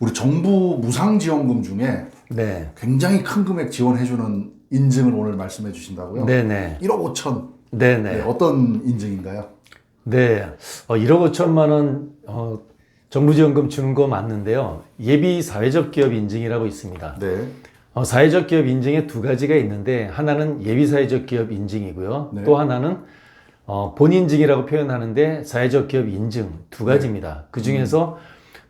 우리 정부 무상지원금 중에 네. 굉장히 큰 금액 지원해주는 인증을 오늘 말씀해 주신다고요? 네네. 1억 5천. 네네. 네, 어떤 인증인가요? 네. 어, 1억 5천만 원, 어, 정부 지원금 주는 거 맞는데요. 예비 사회적 기업 인증이라고 있습니다. 네. 어, 사회적 기업 인증에 두 가지가 있는데, 하나는 예비 사회적 기업 인증이고요. 네. 또 하나는 어, 본인증이라고 표현하는데, 사회적 기업 인증 두 네. 가지입니다. 그 중에서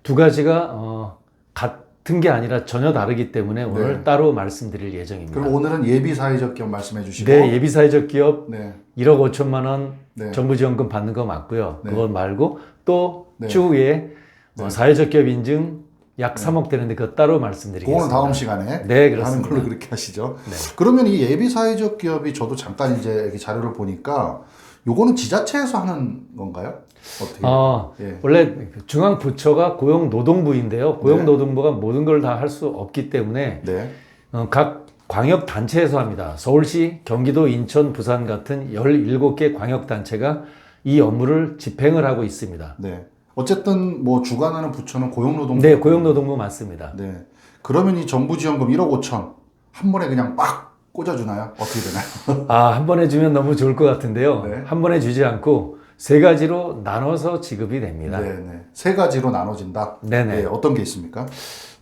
두 가지가 어, 같은 게 아니라 전혀 다르기 때문에 오늘 네. 따로 말씀드릴 예정입니다. 그럼 오늘은 예비 사회적 기업 말씀해 주시고. 네, 예비 사회적 기업 네. 1억 5천만 원 네. 정부 지원금 받는 거 맞고요. 네. 그거 말고 또 네. 추후에 어, 네. 사회적 기업 인증 약 3억 되는데 그거 따로 말씀드리겠습니다. 그거는 다음 시간에 네, 하는 그렇습니다. 걸로 그렇게 하시죠. 네. 그러면 이 예비 사회적 기업이 저도 잠깐 이제 자료를 보니까 요거는 지자체에서 하는 건가요? 어떻게? 어, 예. 원래 중앙 부처가 고용노동부인데요. 네. 고용노동부가 모든 걸 다 할 수 없기 때문에 네. 어, 각 광역 단체에서 합니다. 서울시, 경기도, 인천, 부산 같은 17개 광역 단체가 이 업무를 집행을 하고 있습니다. 네. 어쨌든 뭐 주관하는 부처는 고용노동부. 네, 고용노동부 맞습니다. 네. 그러면 이 정부 지원금 1억 5천 한 번에 그냥 빡 꽂아주나요? 어떻게 되나요? 아, 한 번에 주면 너무 좋을 것 같은데요. 네. 한 번에 주지 않고 세 가지로 나눠서 지급이 됩니다. 네, 네. 세 가지로 나눠진다. 네네. 네, 어떤 게 있습니까?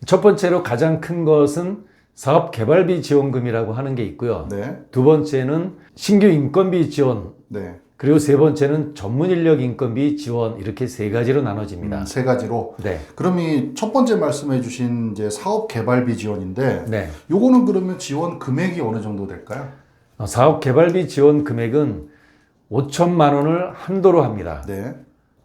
첫 번째로 가장 큰 것은 사업 개발비 지원금이라고 하는 게 있고요. 네, 두 번째는 신규 인건비 지원, 네. 그리고 세 번째는 전문 인력 인건비 지원 이렇게 세 가지로 나눠집니다. 음, 세 가지로. 네. 그럼 이 첫 번째 말씀해 주신 이제 사업 개발비 지원인데, 네. 요거는 그러면 지원 금액이 어느 정도 될까요? 어, 사업 개발비 지원 금액은 5천만 원을 한도로 합니다. 네,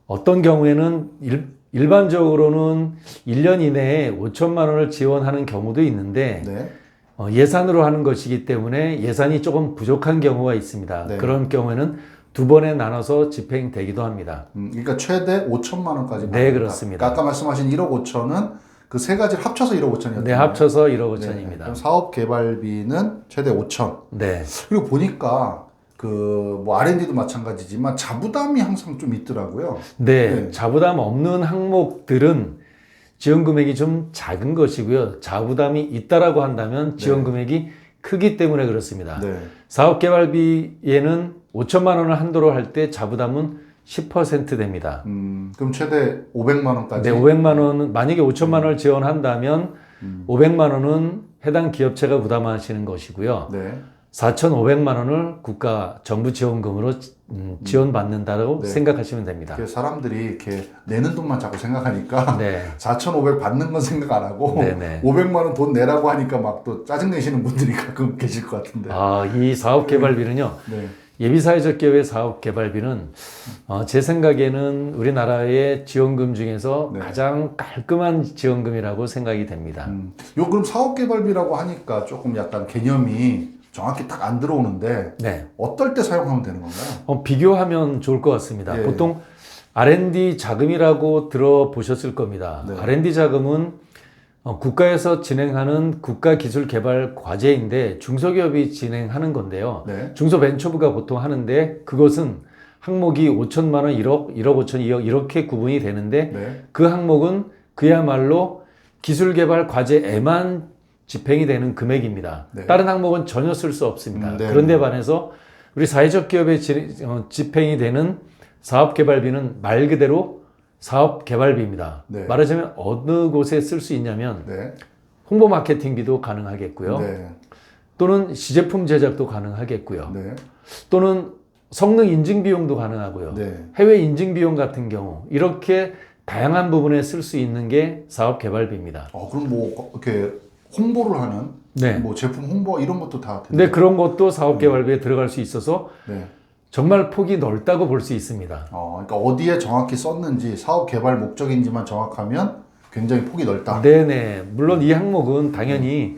어떤 경우에는 일, 반적으로는 1년 이내에 5천만 원을 지원하는 경우도 있는데 네, 어, 예산으로 하는 것이기 때문에 예산이 조금 부족한 경우가 있습니다. 네. 그런 경우에는 두 번에 나눠서 집행되기도 합니다. 음, 그러니까 최대 5천만 원까지. 네. 그렇습니다. 그러니까 아까 말씀하신 1억 5천은 그 세 가지를 합쳐서 1억 5천이었죠. 네, 합쳐서 1억 5천입니다. 그럼 사업 개발비는 최대 5천. 네. 그리고 보니까 그뭐 R&D도 마찬가지지만 자부담이 항상 좀 있더라고요. 네, 네. 자부담 없는 항목들은 지원 금액이 좀 작은 것이고요. 자부담이 있다라고 한다면 지원 금액이 크기 때문에 그렇습니다. 네. 사업 개발비에는 5천만 원을 한도로 할 때 자부담은 10% 됩니다. 음, 그럼 최대 500만 원까지. 네, 500만 원은 만약에 5천만 원을 지원한다면 음. 500만 원은 해당 기업체가 부담하시는 것이고요. 네. 4,500만 원을 국가 정부 지원금으로 음, 지원받는다고 네. 생각하시면 됩니다. 그 사람들이 이렇게 내는 돈만 자꾸 생각하니까 네. 4,500 받는 건 생각 안 하고 네네. 500만 원 돈 내라고 하니까 막 또 짜증 내시는 분들이 가끔 계실 것 같은데. 아, 이 사업 개발비는요. 네. 예비사회적 기업의 사업 개발비는 어, 제 생각에는 우리나라의 지원금 중에서 네. 가장 깔끔한 지원금이라고 생각이 됩니다. 음. 요 그럼 사업 개발비라고 하니까 조금 약간 개념이 정확히 딱 안 들어오는데 네. 어떨 때 사용하면 되는 건가요? 어, 비교하면 좋을 것 같습니다. 예. 보통 R&D 자금이라고 들어보셨을 겁니다. 네. R&D 자금은 어, 국가에서 진행하는 국가 기술 개발 과제인데 중소기업이 진행하는 건데요. 네. 중소벤처부가 보통 하는데 그것은 항목이 5천만 원, 1억, 1억 5천, 2억 이렇게 구분이 되는데 네. 그 항목은 그야말로 기술 개발 과제에만 집행이 되는 금액입니다. 네. 다른 항목은 전혀 쓸 수 없습니다. 음, 네. 그런데 반해서 우리 사회적 기업에 지- 어, 집행이 되는 사업개발비는 말 그대로 사업개발비입니다. 네. 말하자면 어느 곳에 쓸 수 있냐면 네. 홍보 마케팅비도 가능하겠고요. 네. 또는 시제품 제작도 가능하겠고요. 네. 또는 성능 인증 비용도 가능하고요. 네. 해외 인증 비용 같은 경우 이렇게 다양한 부분에 쓸 수 있는 게 사업 개발비입니다. 어, 그럼 뭐 이렇게 홍보를 하는 네. 뭐 제품 홍보 이런 것도 다 근데 그런 것도 사업 개발비에 들어갈 수 있어서 네. 정말 폭이 넓다고 볼 수 있습니다. 어, 그러니까 어디에 정확히 썼는지 사업 개발 목적인지만 정확하면 굉장히 폭이 넓다. 네네. 물론 이 항목은 당연히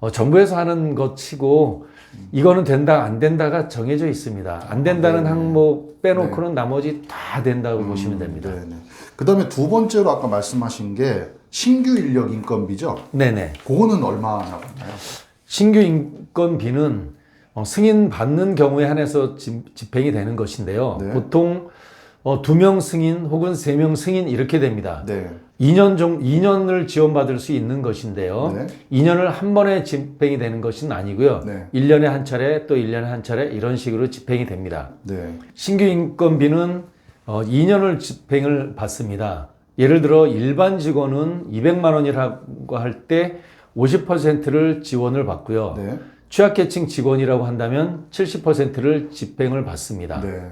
어, 정부에서 하는 것 치고 이거는 된다 안 된다가 정해져 있습니다. 안 된다는 네네. 항목 빼놓고는 나머지 다 된다고 음, 보시면 됩니다. 네네. 그다음에 두 번째로 아까 말씀하신 게 신규 인력 인건비죠. 네네. 그거는 얼마나 받나요? 신규 인건비는 어, 승인 받는 경우에 한해서 집, 집행이 되는 것인데요. 네. 보통 어, 두명 승인 혹은 세명 승인 이렇게 됩니다. 네. 2년 정 2년을 지원받을 수 있는 것인데요. 네. 2년을 한 번에 집행이 되는 것은 아니고요. 네. 1년에 한 차례 또 1년에 한 차례 이런 식으로 집행이 됩니다. 네. 신규 인건비는 어, 2년을 집행을 받습니다. 예를 들어 일반 직원은 200만 원이라고 할 때 50%를 지원을 받고요. 네. 취약계층 직원이라고 한다면 70%를 집행을 받습니다. 네.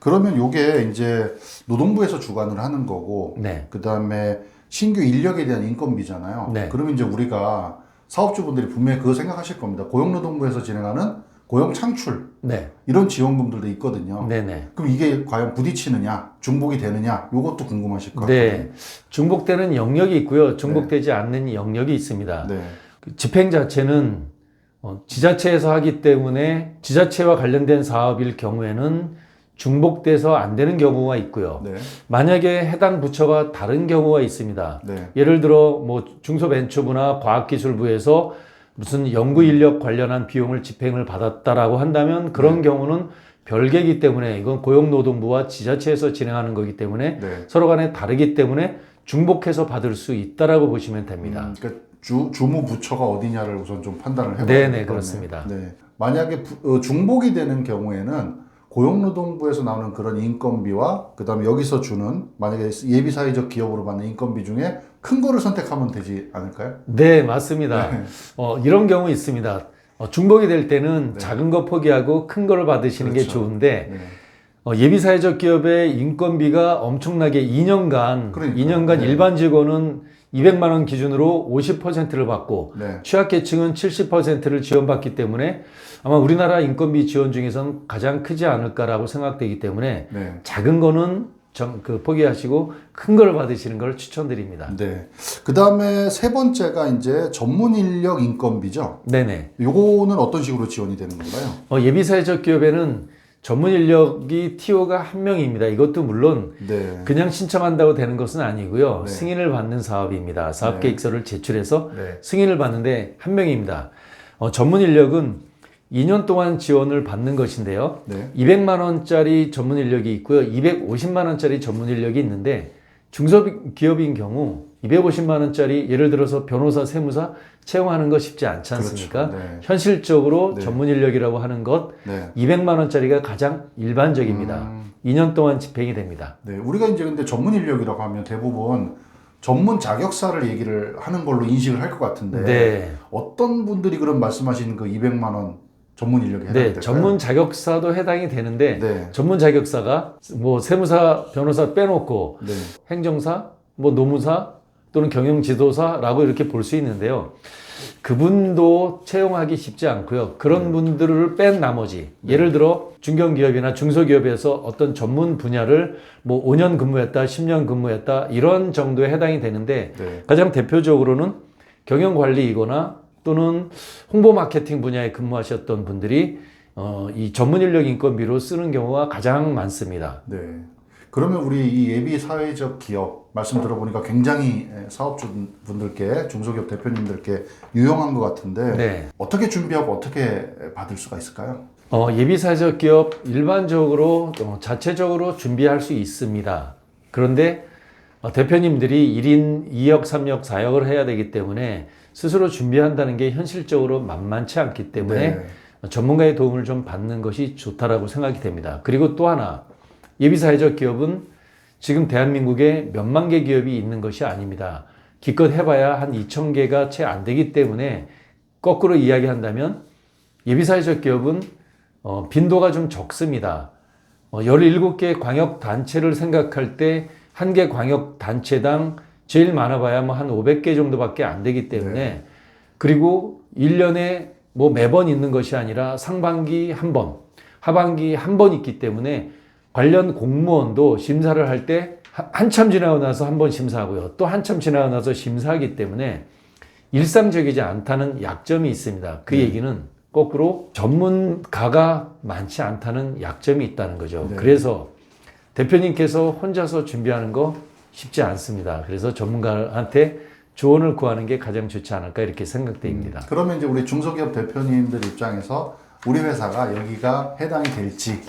그러면 요게 이제 노동부에서 주관을 하는 거고 네. 그다음에 신규 인력에 대한 인건비잖아요. 네. 그러면 이제 우리가 사업주분들이 분명히 그거 생각하실 겁니다. 고용노동부에서 진행하는 고용 창출 네. 이런 지원금들도 있거든요. 네네. 그럼 이게 과연 부딪히느냐, 중복이 되느냐, 요것도 궁금하실 것 같아요. 네. 중복되는 영역이 있고요. 중복되지 않는 영역이 있습니다. 네. 그 집행 자체는 어, 지자체에서 하기 때문에 지자체와 관련된 사업일 경우에는 중복돼서 안 되는 경우가 있고요. 네. 만약에 해당 부처가 다른 경우가 있습니다. 네. 예를 들어 뭐 중소벤처부나 과학기술부에서 무슨 연구 인력 관련한 비용을 집행을 받았다라고 한다면 그런 경우는 별개이기 때문에 이건 고용노동부와 지자체에서 진행하는 거기 때문에 네. 서로 간에 다르기 때문에 중복해서 받을 수 있다라고 보시면 됩니다. 음, 그러니까 주, 주무 부처가 어디냐를 우선 좀 판단을 해봐야 네네, 될것 그렇습니다. 같네요. 네. 만약에 부- 어, 중복이 되는 경우에는 고용노동부에서 나오는 그런 인건비와 그다음에 여기서 주는 만약에 예비 사회적 기업으로 받는 인건비 중에 큰 거를 선택하면 되지 않을까요? 네, 맞습니다. 어, 이런 경우 있습니다. 어, 중복이 될 때는 작은 거 포기하고 큰 거를 받으시는 게 네. 그렇죠. 좋은데 네. 어, 예비 사회적 기업의 인건비가 엄청나게 2년간 그러니까요. 2년간 네. 일반 직원은 200만 원 기준으로 50%를 받고 네. 취약계층은 70%를 지원받기 때문에 아마 우리나라 인건비 지원 중에선 가장 크지 않을까라고 생각되기 때문에 네. 작은 거는 정, 그 포기하시고 큰 걸 받으시는 걸 추천드립니다. 네. 그 다음에 세 번째가 이제 전문 인력 인건비죠. 네네. 요거는 어떤 식으로 지원이 되는 건가요? 어, 예비사회적 기업에는 전문 인력이 TO가 한 명입니다. 이것도 물론 네. 그냥 신청한다고 되는 것은 아니고요. 네. 승인을 받는 사업입니다. 사업 네. 계획서를 제출해서 네. 승인을 받는데 한 명입니다. 어, 전문 인력은 2년 동안 지원을 받는 것인데요. 네. 200만 원짜리 전문 인력이 있고요. 250만 원짜리 전문 인력이 있는데 중소기업인 경우 250만 원짜리 예를 들어서 변호사, 세무사 채용하는 거 쉽지 않지 않습니까? 그렇죠. 네. 현실적으로 네. 전문 인력이라고 하는 것 네. 200만 원짜리가 가장 일반적입니다. 음. 2년 동안 집행이 됩니다. 네, 우리가 이제 근데 전문 인력이라고 하면 대부분 전문 자격사를 얘기를 하는 걸로 인식을 할 것 같은데 네. 어떤 분들이 그런 말씀하신 그 200만 원 전문 인력에 해당이 네, 될까요? 전문 자격사도 해당이 되는데 네, 전문 자격사가 뭐 세무사, 변호사 빼놓고 네, 행정사, 뭐 노무사 또는 경영 지도사라고 이렇게 볼 수 있는데요. 그분도 채용하기 쉽지 않고요. 그런 분들을 뺀 나머지 예를 들어 중견기업이나 중소기업에서 어떤 전문 분야를 뭐 5년 근무했다, 10년 근무했다 이런 정도에 해당이 되는데 네, 가장 대표적으로는 경영관리이거나 또는 홍보 마케팅 분야에 근무하셨던 분들이 어, 이 전문 인력 인건비로 쓰는 경우가 가장 많습니다. 네. 그러면 우리 이 예비 사회적 기업 말씀 들어보니까 굉장히 사업주분들께 중소기업 대표님들께 유용한 것 같은데 네. 어떻게 준비하고 어떻게 받을 수가 있을까요? 어, 예비사회적 기업 일반적으로 어, 자체적으로 준비할 수 있습니다. 그런데 어, 대표님들이 1인 2역, 3역, 4역을 해야 되기 때문에 스스로 준비한다는 게 현실적으로 만만치 않기 때문에 네. 어, 전문가의 도움을 좀 받는 것이 좋다라고 생각이 됩니다. 그리고 또 하나 예비사회적 기업은 지금 대한민국에 몇만 개 기업이 있는 것이 아닙니다. 기껏 해봐야 한 2천 개가 채 안 되기 때문에 거꾸로 이야기한다면 예비사회적 기업은 어, 빈도가 좀 적습니다. 어, 17개 광역단체를 생각할 때 한 개 광역단체당 제일 많아봐야 뭐 한 500개 정도밖에 안 되기 때문에 그리고 1년에 뭐 매번 있는 것이 아니라 상반기 한 번, 하반기 한 번 있기 때문에 관련 공무원도 심사를 할 때 한참 지나고 나서 한 번 심사하고요. 또 한참 지나고 나서 심사하기 때문에 일상적이지 않다는 약점이 있습니다. 그 얘기는 거꾸로 전문가가 많지 않다는 약점이 있다는 거죠. 네. 그래서 대표님께서 혼자서 준비하는 거 쉽지 않습니다. 그래서 전문가한테 조언을 구하는 게 가장 좋지 않을까 이렇게 생각됩니다. 그러면 이제 우리 중소기업 대표님들 입장에서 우리 회사가 여기가 해당이 될지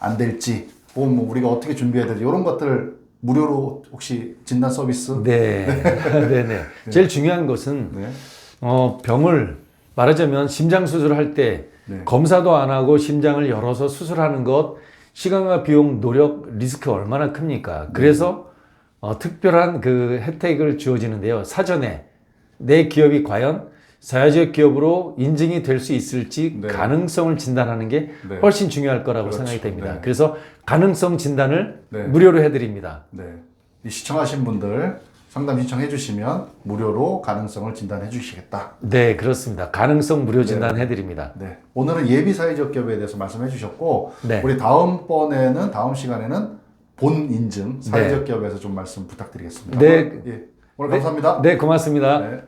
안 될지 보험 뭐 우리가 어떻게 준비해야 되지 이런 것들 무료로 혹시 진단 서비스 네. 네, 네. 제일 중요한 것은 네. 어, 병을 말하자면 심장 수술을 할때 네. 검사도 안 하고 심장을 열어서 수술하는 것 시간과 비용, 노력, 리스크 얼마나 큽니까? 그래서 어, 특별한 그 혜택을 주어지는데요. 사전에 내 기업이 과연 사회적 기업으로 인증이 될 수 있을지 네. 가능성을 진단하는 게 네. 훨씬 중요할 거라고 그렇죠. 생각이 됩니다. 네. 그래서 가능성 진단을 네. 무료로 해드립니다. 네. 이 시청하신 분들 상담 신청해 주시면 무료로 가능성을 진단해 주시겠다. 네, 그렇습니다. 가능성 무료 진단해드립니다. 네. 오늘은 예비 사회적 기업에 대해서 말씀해 주셨고 네. 우리 다음번에는 다음 시간에는 본 인증 사회적 네. 기업에서 좀 말씀 부탁드리겠습니다. 네. 예. 오늘 감사합니다. 네, 고맙습니다. 네.